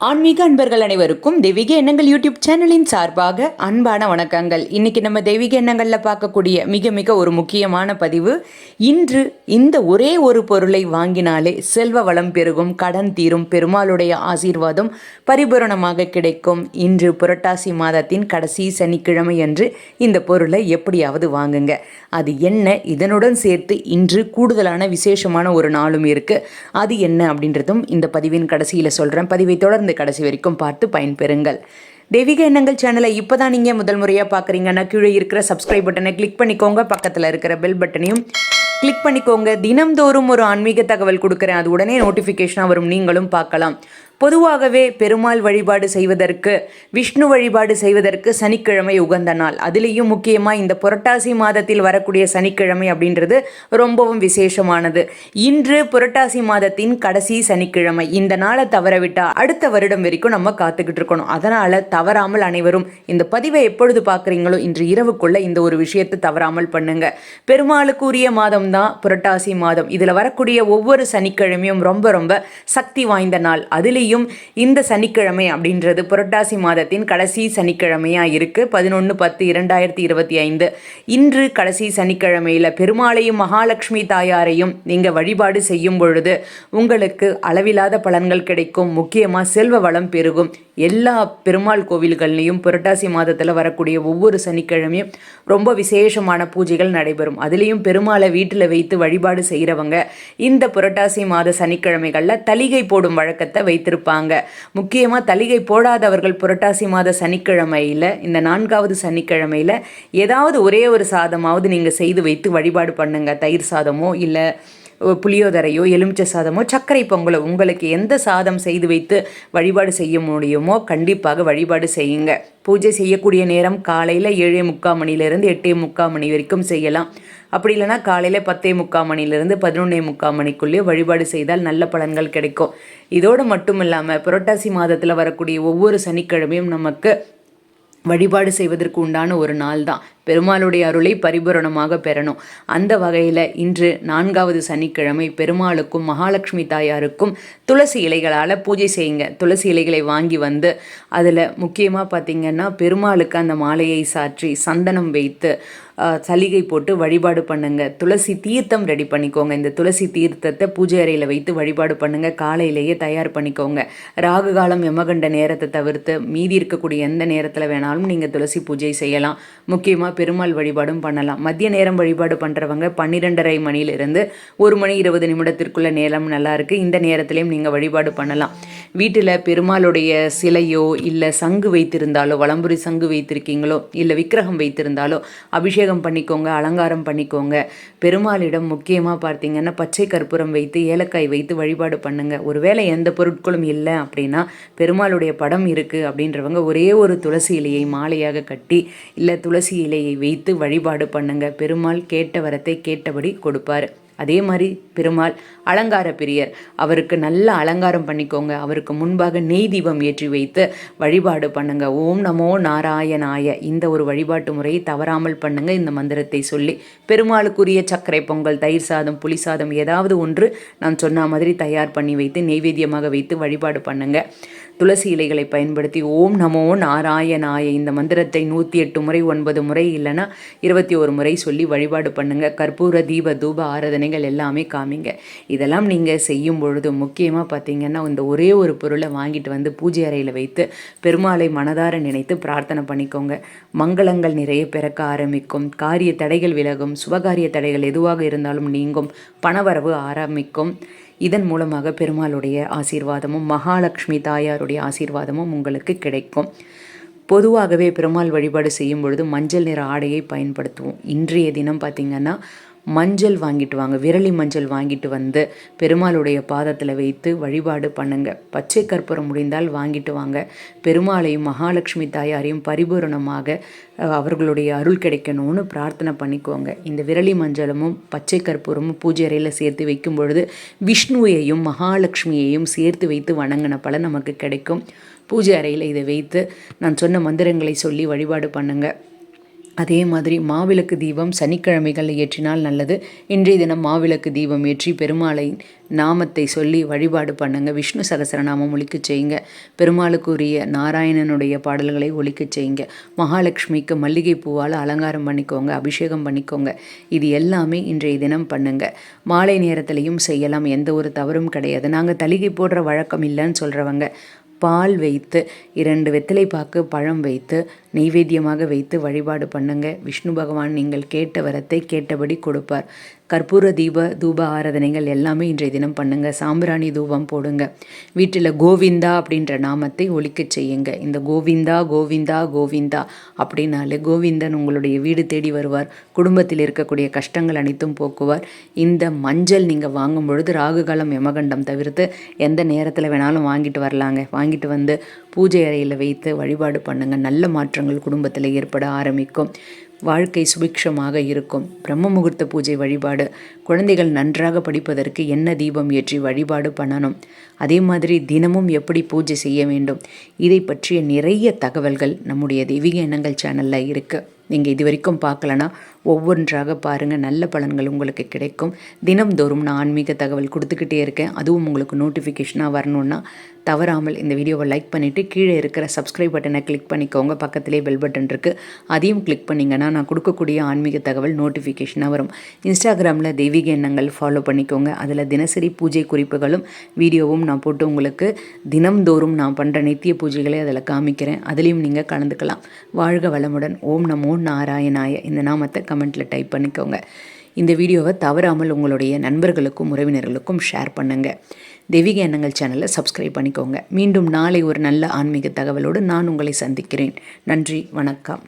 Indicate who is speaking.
Speaker 1: ஆன்மீக அன்பர்கள் அனைவருக்கும் தெய்வீக எண்ணங்கள் யூடியூப் சேனலின் சார்பாக அன்பான வணக்கங்கள். இன்னைக்கு நம்ம தெய்வீக எண்ணங்களில் பார்க்கக்கூடிய மிக மிக ஒரு முக்கியமான பதிவு இன்று இந்த ஒரே ஒரு பொருளை வாங்கினாலே செல்வ வளம் பெருகும் கடன் தீரும் பெருமாளுடைய ஆசீர்வாதம் பரிபூரணமாக கிடைக்கும். இன்று புரட்டாசி மாதத்தின் கடைசி சனிக்கிழமை அன்று இந்த பொருளை எப்படியாவது வாங்குங்க. அது என்ன? இதனுடன் சேர்த்து இன்று கூடுதலான விசேஷமான ஒரு நாளும் இருக்குது அது என்ன அப்படின்றதும் இந்த பதிவின் கடைசியில் சொல்கிறேன் பதிவை தொடர்ந்து கடைசி வரைக்கும் பார்த்து பயன்பெறுங்கள். தெய்வீக எண்ணங்கள் சேனலை இப்போ தான் நீங்கள் முதல் முறையாக பார்க்குறீங்கன்னா கீழே இருக்கிற சப்ஸ்கிரைப் பட்டனை கிளிக் பண்ணிக்கோங்க. பக்கத்தில் இருக்கிற பெல் பட்டனையும் கிளிக் பண்ணிக்கோங்க. தினம்தோறும் ஒரு ஆன்மீக தகவல் கொடுக்குறேன். அது உடனே நோட்டிஃபிகேஷனாக வரும். நீங்களும் பார்க்கலாம். பொதுவாகவே பெருமாள் வழிபாடு செய்வதற்கு விஷ்ணு வழிபாடு செய்வதற்கு சனிக்கிழமை உகந்த நாள். அதுலேயும் முக்கியமாக இந்த புரட்டாசி மாதத்தில் வரக்கூடிய சனிக்கிழமை அப்படின்றது ரொம்பவும் விசேஷமானது. இன்று புரட்டாசி மாதத்தின் கடைசி சனிக்கிழமை. இந்த நாளை தவறவிட்டால் அடுத்த வருடம் வரைக்கும் நம்ம காத்துக்கிட்டு இருக்கணும். அதனால் தவறாமல் அனைவரும் இந்த பதிவை எப்பொழுது பார்க்குறீங்களோ இன்று இரவுக்குள்ள இந்த ஒரு விஷயத்தை தவறாமல் பண்ணுங்க. பெருமாளுக்கு உரிய மாதம் தான் புரட்டாசி மாதம். இதில் வரக்கூடிய ஒவ்வொரு சனிக்கிழமையும் ரொம்ப ரொம்ப சக்தி வாய்ந்த நாள். அதுலேயும் இந்த சனிக்கிழமை அப்படின்றது. புரட்டாசி மாதத்தின் கடைசி சனிக்கிழமையாக இருக்குது பதினொன்று பத்து இரண்டாயிரத்தி இருபத்தி ஐந்து. இன்று கடைசி சனிக்கிழமையில் பெருமாளையும் மகாலட்சுமி தாயாரையும் நீங்கள் வழிபாடு செய்யும் பொழுது உங்களுக்கு அளவில்லாத பலன்கள் கிடைக்கும். முக்கியமாக செல்வ வளம் பெருகும். எல்லா பெருமாள் கோவில்கள்லையும் புரட்டாசி மாதத்தில் வரக்கூடிய ஒவ்வொரு சனிக்கிழமையும் ரொம்ப விசேஷமான பூஜைகள் நடைபெறும். அதுலேயும் பெருமாளை வீட்டில் வைத்து வழிபாடு செய்கிறவங்க இந்த புரட்டாசி மாத சனிக்கிழமைகளில் தலிகை போடும் வழக்கத்தை வைத்திருப்பாங்க. முக்கியமாக தலிகை போடாதவர்கள் புரட்டாசி மாத சனிக்கிழமையில் இந்த நான்காவது சனிக்கிழமையில் ஏதாவது ஒரே ஒரு சாதமாவது நீங்கள் செய்து வைத்து வழிபாடு பண்ணுங்கள் தயிர் சாதமோ இல்லை புளியோதரையோ எலுமிச்சை சாதமோ சர்க்கரை பொங்கலோ உங்களுக்கு எந்த சாதம் செய்து வைத்து வழிபாடு செய்ய முடியுமோ கண்டிப்பாக வழிபாடு செய்யுங்க. பூஜை செய்யக்கூடிய நேரம் காலையில் ஏழே முக்கால் மணிலேருந்து எட்டே முக்கால் மணி வரைக்கும் செய்யலாம். அப்படி இல்லைனா காலையில் பத்தே முக்கால் மணிலேருந்து பதினொன்னே முக்கால் மணிக்குள்ளேயே வழிபாடு செய்தால் நல்ல பலன்கள் கிடைக்கும். இதோடு மட்டும் இல்லாமல் புரட்டாசி மாதத்தில் வரக்கூடிய ஒவ்வொரு சனிக்கிழமையும் நமக்கு வழிபாடு செய்வதற்கு உண்டான ஒரு நாள் தான். பெருமாளுடைய அருளை பரிபூரணமாக பெறணும். அந்த வகையில் இன்று நான்காவது சனிக்கிழமை பெருமாளுக்கும் மகாலட்சுமி தாயாருக்கும் துளசி இலைகளால் பூஜை செய்யுங்க. துளசி இலைகளை வாங்கி வந்து அதில் முக்கியமாக பார்த்திங்கன்னா பெருமாளுக்கு அந்த மாலையை சாற்றி சந்தனம் வைத்து சலிகை போட்டு வழிபாடு பண்ணுங்க. துளசி தீர்த்தம் ரெடி பண்ணிக்கோங்க. இந்த துளசி தீர்த்தத்தை பூஜை அறையில் வைத்து வழிபாடு பண்ணுங்க. காலையிலேயே தயார் பண்ணிக்கோங்க. ராகு காலம் யமகண்ட நேரத்தை தவிர்த்து மீதி இருக்கக்கூடிய எந்த நேரத்தில் வேணாலும் நீங்கள் துளசி பூஜை செய்யலாம். முக்கியமாக பெருமாள் வழிபாடும் பண்ணலாம். மதிய நேரம் வழிபாடு பண்ணுறவங்க பன்னிரெண்டரை மணியிலிருந்து ஒரு மணி இருபது நிமிடத்திற்குள்ள நேரம் நல்லாயிருக்கு இந்த நேரத்திலையும் நீங்கள் வழிபாடு பண்ணலாம். வீட்டில் பெருமாளுடைய சிலையோ இல்லை சங்கு வைத்திருந்தாலோ வளம்புரி சங்கு வைத்திருக்கீங்களோ இல்லை விக்கிரகம் வைத்திருந்தாலோ அபிஷேகம் பண்ணிக்கோங்க அலங்காரம் பண்ணிக்கோங்க. பெருமாளிடம் முக்கியமாக பார்த்தீங்கன்னா பச்சை கற்பூரம் வைத்து ஏலக்காய் வைத்து வழிபாடு பண்ணுங்கள் ஒருவேளை எந்த பொருட்களும் இல்லை அப்படின்னா பெருமாளுடைய படம் இருக்குது அப்படின்றவங்க ஒரே ஒரு துளசி இலையை மாலையாக கட்டி இல்லை துளசி இலையை வைத்து வழிபாடு பண்ணுங்க. பெருமாள் கேட்ட வரத்தை கேட்டபடி கொடுப்பார். அதே மாதிரி பெருமாள் அலங்கார பிரியர். அவருக்கு நல்ல அலங்காரம் பண்ணிக்கோங்க. அவருக்கு முன்பாக நெய் தீபம் ஏற்றி வைத்து வழிபாடு பண்ணுங்க. ஓம் நமோ நாராயணாய. இந்த ஒரு வழிபாட்டு முறையை தவறாமல் பண்ணுங்க. இந்த மந்திரத்தை சொல்லி பெருமாளுக்குரிய சர்க்கரை பொங்கல் தயிர் சாதம் புளி சாதம் ஏதாவது ஒன்று நான் சொன்ன மாதிரி தயார் பண்ணி வைத்து நெய்வேத்தியமாக வைத்து வழிபாடு பண்ணுங்க. துளசி இலைகளை பயன்படுத்தி ஓம் நமோ நாராயணாய இந்த மந்திரத்தை நூற்றி எட்டு முறை ஒன்பது முறை இல்லைன்னா இருபத்தி ஒரு முறை சொல்லி வழிபாடு பண்ணுங்க. கற்பூர தீப தூப ஆராதனைகள் எல்லாமே காமிங்க. இதெல்லாம் நீங்கள் செய்யும் பொழுது முக்கியமாக பார்த்தீங்கன்னா இந்த ஒரே ஒரு பொருளை வாங்கிட்டு வந்து பூஜை அறையில் வைத்து பெருமாளை மனதார நினைத்து பிரார்த்தனை பண்ணிக்கோங்க. மங்களங்கள் நிறைய பிறக்க ஆரம்பிக்கும். காரிய தடைகள் விலகும். சுபகாரிய தடைகள் எதுவாக இருந்தாலும் நீங்கும். பணவரவு ஆரம்பிக்கும். இதன் மூலமாக பெருமாளுடைய ஆசீர்வாதமும் மகாலட்சுமி தாயாருடைய ஆசீர்வாதமும் உங்களுக்கு கிடைக்கும். பொதுவாகவே பெருமாள் வழிபாடு செய்யும் பொழுது மஞ்சள் நிற ஆடையை பயன்படுத்துவோம். இன்றைய தினம் பார்த்திங்கன்னா மஞ்சள் வாங்கிட்டு வாங்க. விரலி மஞ்சள் வாங்கிட்டு வந்து பெருமாளுடைய பாதத்தில் வைத்து வழிபாடு பண்ணுங்க. பச்சை கற்பூரம் முடிந்தால் வாங்கிட்டு வாங்க. பெருமாளையும் மகாலட்சுமி தாயாரையும் பரிபூரணமாக அவர்களுடைய அருள் கிடைக்கணும்னு பிரார்த்தனை பண்ணிக்கோங்க. இந்த விரலி மஞ்சளமும் பச்சை கற்பூரமும் பூஜை அறையில் சேர்த்து வைக்கும் பொழுது விஷ்ணுவையும் மகாலட்சுமியையும் சேர்த்து வைத்து வணங்கின பலன் நமக்கு கிடைக்கும். பூஜை அறையில் இதை வைத்து நான் சொன்ன மந்திரங்களை சொல்லி வழிபாடு பண்ணுங்கள் அதே மாதிரி மாவிளக்கு தீபம் சனிக்கிழமைகளில் ஏற்றினால் நல்லது. இன்றைய தினம் மாவிளக்கு தீபம் ஏற்றி பெருமாளை நாமத்தை சொல்லி வழிபாடு பண்ணுங்க. விஷ்ணு சகசரநாமம் ஒழிக்க செய்யுங்க. பெருமாளுக்குரிய நாராயணனுடைய பாடல்களை ஒழிக்க செய்யுங்க. மகாலட்சுமிக்கு மல்லிகை பூவால் அலங்காரம் பண்ணிக்கோங்க அபிஷேகம் பண்ணிக்கோங்க. இது எல்லாமே இன்றைய தினம் பண்ணுங்க. மாலை நேரத்திலையும் செய்யலாம். எந்த ஒரு தவறும் கிடையாது. நாங்கள் தலிகை போடுற வழக்கம் இல்லைன்னு சொல்கிறவங்க பால் வைத்து இரண்டு வெத்திலை பாக்கு பழம் வைத்து நெய்வேத்தியமாக வைத்து வழிபாடு பண்ணுங்க. விஷ்ணு பகவான் நீங்கள் கேட்ட வரத்தை கேட்டபடி கொடுப்பார். கற்பூர தீப தூப ஆராதனைகள் எல்லாமே இன்றைய தினம் பண்ணுங்க. சாம்பிராணி தூபம் போடுங்க. வீட்டில் கோவிந்தா அப்படின்ற நாமத்தை ஒழிக்க செய்யுங்க. இந்த கோவிந்தா கோவிந்தா கோவிந்தா அப்படின்னாலே கோவிந்தன் உங்களுடைய வீடு தேடி வருவார். குடும்பத்தில் இருக்கக்கூடிய கஷ்டங்கள் அனைத்தும் போக்குவார். இந்த மஞ்சள் நீங்கள் வாங்கும் பொழுது ராகுகாலம் யமகண்டம் தவிர்த்து எந்த நேரத்தில் வேணாலும் வாங்கிட்டு வரலாங்க. வாங்கிட்டு வந்து பூஜை அறையில் வைத்து வழிபாடு பண்ணுங்கள் நல்ல மாற்றங்கள் குடும்பத்தில் ஏற்பட ஆரம்பிக்கும். வாழ்க்கை சுபிக்ஷமாக இருக்கும். பிரம்ம முகூர்த்த பூஜை வழிபாடு. குழந்தைகள் நன்றாக படிப்பதற்கு என்ன தீபம் ஏற்றி வழிபாடு பண்ணணும்? அதே மாதிரி தினமும் எப்படி பூஜை செய்ய வேண்டும்? இதை பற்றிய நிறைய தகவல்கள் நம்முடைய தெய்வீக எண்ணங்கள் சேனலில் இருக்குது நீங்கள் இது வரைக்கும் பார்க்கலனா ஒவ்வொன்றாக பாருங்கள் நல்ல பலன்கள் உங்களுக்கு கிடைக்கும். தினம்தோறும் நான் ஆன்மீக தகவல் கொடுத்துக்கிட்டே இருக்கேன். அதுவும் உங்களுக்கு நோட்டிஃபிகேஷனாக வரணுன்னா தவறாமல் இந்த வீடியோவை லைக் பண்ணிவிட்டு கீழே இருக்கிற சப்ஸ்கிரைப் பட்டனை கிளிக் பண்ணிக்கோங்க. பக்கத்திலே பெல் பட்டன் இருக்குது அதையும் கிளிக் பண்ணிங்கன்னா நான் கொடுக்கக்கூடிய ஆன்மீக தகவல் நோட்டிஃபிகேஷனாக வரும். இன்ஸ்டாகிராமில் தெய்வீக எண்ணங்கள் ஃபாலோ பண்ணிக்கோங்க. அதில் தினசரி பூஜை குறிப்புகளும் வீடியோவும் நான் போட்டு உங்களுக்கு தினம்தோறும் நான் பண்ணுற நித்திய பூஜைகளை அதில் காமிக்கிறேன். அதுலேயும் நீங்கள் கலந்துக்கலாம். வாழ்க வளமுடன். ஓம் நமோ நாராயணாய இந்த நாமத்தை கமெண்ட்டில் டைப் பண்ணிக்கோங்க. இந்த வீடியோவை தவறாமல் உங்களுடைய நண்பர்களுக்கும் உறவினர்களுக்கும் ஷேர் பண்ணுங்கள் தெய்வீக எண்ணங்கள் சேனலை சப்ஸ்கிரைப் பண்ணிக்கோங்க. மீண்டும் நாளை ஒரு நல்ல ஆன்மீக தகவலோடு நான் உங்களை சந்திக்கிறேன். நன்றி வணக்கம்.